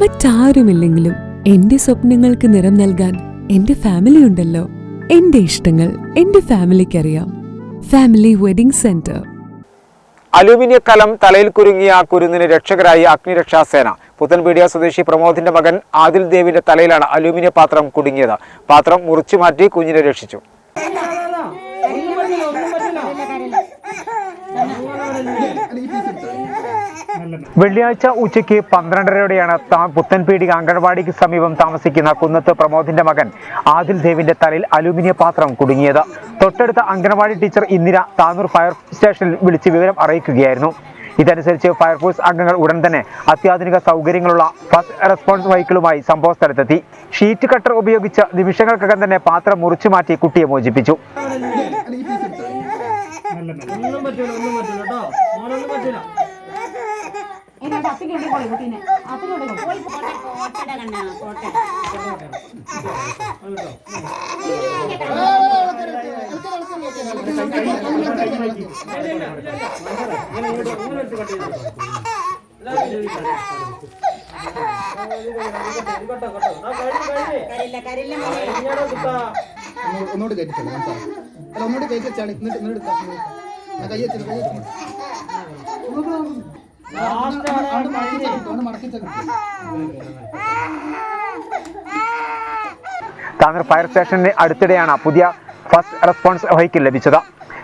മറ്റാരുമില്ലെങ്കിലും എന്റെ സ്വപ്നങ്ങൾക്ക് നിറം നൽകാൻ എന്റെ ഫാമിലി ഉണ്ടല്ലോ എന്റെ ഇഷ്ടങ്ങൾ എന്റെ ഫാമിലിക്കറിയാം ഫാമിലി വെഡിംഗ് സെന്റർ അലൂമിനിയ കലം തലയിൽ കുരുങ്ങിയ കുരുന്നിന് രക്ഷകരായി അഗ്നിരക്ഷാസേന പുത്തൻപീഡിയ സ്വദേശി പ്രമോദിന്റെ മകൻ ആദിൽ ദേവിന്റെ തലയിലാണ് അലൂമിനിയ പാത്രം കുടുങ്ങിയത് പാത്രം മുറിച്ചു മാറ്റി കുഞ്ഞിനെ രക്ഷിച്ചു വെള്ളിയാഴ്ച ഉച്ചയ്ക്ക് പന്ത്രണ്ടരയോടെയാണ് പുത്തൻപീടിക അങ്കണവാടിക്ക് സമീപം താമസിക്കുന്ന കുന്നത്ത് പ്രമോദിന്റെ മകൻ ആദിൽ ദേവിന്റെ തലയിൽ അലൂമിനിയ പാത്രം കുടുങ്ങിയത്. തൊട്ടടുത്ത അങ്കണവാടി ടീച്ചർ ഇന്ദിര താനൂർ ഫയർ സ്റ്റേഷനിൽ വിളിച്ച് വിവരം അറിയിക്കുകയായിരുന്നു. ഇതനുസരിച്ച് ഫയർഫോഴ്സ് അംഗങ്ങൾ ഉടൻ തന്നെ അത്യാധുനിക സൗകര്യങ്ങളുള്ള ഫസ്റ്റ് റെസ്പോൺസ് വെഹിക്കിളുമായി സംഭവ സ്ഥലത്തെത്തി. ഷീറ്റ് കട്ടർ ഉപയോഗിച്ച് നിമിഷങ്ങൾക്കകം തന്നെ പാത്രം മുറിച്ചു മാറ്റി കുട്ടിയെ മോചിപ്പിച്ചു. ഒന്നും പറ്റില്ല ഒന്നും പറ്റില്ല കേട്ടോ. ഒന്നും പറ്റൂല. ഇതിനകത്ത് അപ്പിക്ക് കൊണ്ടിക്കോളി കുട്ടീനെ. അപ്പിക്ക് കൊണ്ടിക്കോളി ഒന്നൂ- ഒന്നുകൂടി മനസ്സിലായി അല്ല ഒന്നുകൂടി കയറ്റിച്ചാളി എന്നിട്ട് എന്നിട്ട് കൈ വെച്ചിട്ട് കൈ വെച്ചിട്ട് താങ്കർ ഫയർ സ്റ്റേഷന് അടുത്തിടെയാണ് പുതിയ ഫസ്റ്റ് റെസ്പോൺസ് വഹിക്കൽ ലഭിച്ചത്.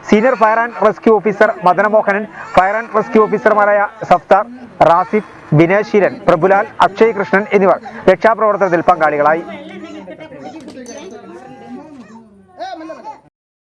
Senior fire and rescue officer Madanamohanan fire and rescue ഓഫീസർമാരായ സഫ്താർ റാസിഫ് ബിനേശീലൻ പ്രഭുലാൽ അക്ഷയ് കൃഷ്ണൻ എന്നിവർ രക്ഷാപ്രവർത്തനത്തിൽ പങ്കാളികളായി.